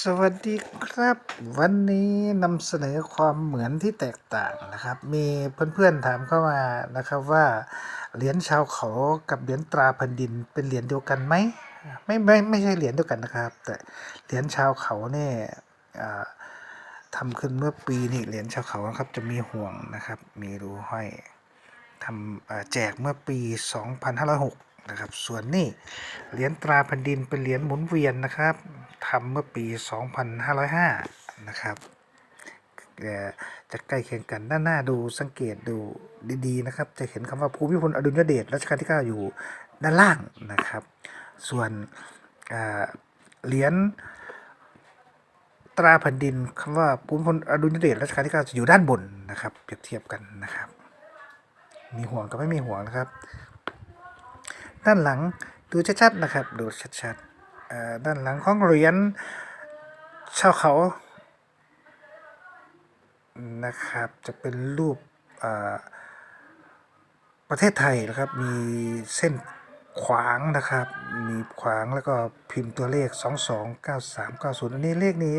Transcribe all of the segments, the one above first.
สวัสดีครับ วันนี้นำเสนอความเหมือนที่แตกต่างนะครับ มีเพื่อนๆถามเข้ามานะครับว่าเหรียญชาวเขากับเหรียญตราแผ่นดินเป็นเหรียญเดียวกันไหมไม่ไม่ไม่ใช่เหรียญเดียวกันนะครับ แต่เหรียญชาวเขาเนี่ยอ่าทำขึ้นเมื่อปีนี่เหรียญชาวเขานะครับจะมีห่วงนะครับ มีรูห้อยทำแจกเมื่อปี 2506นะครับส่วนนี่เหรียญตราแผ่นดินเป็นเหรียญหมุนเวียนนะครับำเมื่อปี 2505 นะครับจะใกล้เคียงกันด้านหน้าดูสังเกตดูดีๆนะครับ จะเห็นคำว่าภูมิพลอดุลยเดชรัชกาลที่ 9 อยู่ด้านล่างนะครับ ส่วนเหรียญตราแผ่นดินคำว่าภูมิพลอดุลยเดชรัชกาลที่ 9 จะอยู่ด้านบนนะครับเปรียบเทียบกันนะครับ มีห่วงกับไม่มีห่วงนะครับ ด้านหลังดูชัดๆนะครับ ดูชัดๆ ด้านหลังของเหรียญชาวเขานะครับจะเป็นรูปประเทศไทยนะครับมีเส้นขวางนะครับ มีขวางแล้วก็พิมพ์ตัวเลข 229390 อันนี้เลขนี้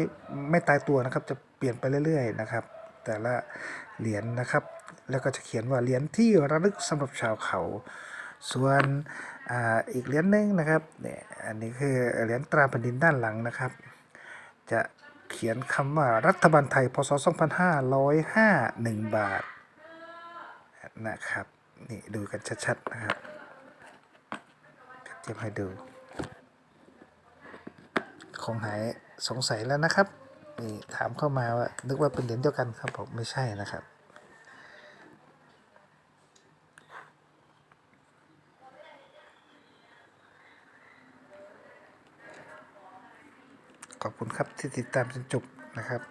ไม่ตายตัวนะครับจะเปลี่ยนไปเรื่อยๆนะครับ แต่ละเหรียญนะครับ แล้วก็จะเขียนว่าเหรียญที่ระลึกสำหรับชาวเขา ส่วนอ่าอีกเหรียญหนึ่งนะครับเนี่ยอันนี้คือเหรียญตราแผ่นดินด้านหลังนะครับ จะเขียนคำว่ารัฐบาลไทยพศ 2505 1 บาทนะครับนี่ดูกันชัดๆนะครับเทียบให้ดูคงหายสงสัยแล้วนะครับนี่ถามเข้ามาว่านึกว่าเป็นเหรียญเดียวกันครับผมไม่ใช่นะครับ ขอบคุณครับที่ติดตามจนจบนะครับ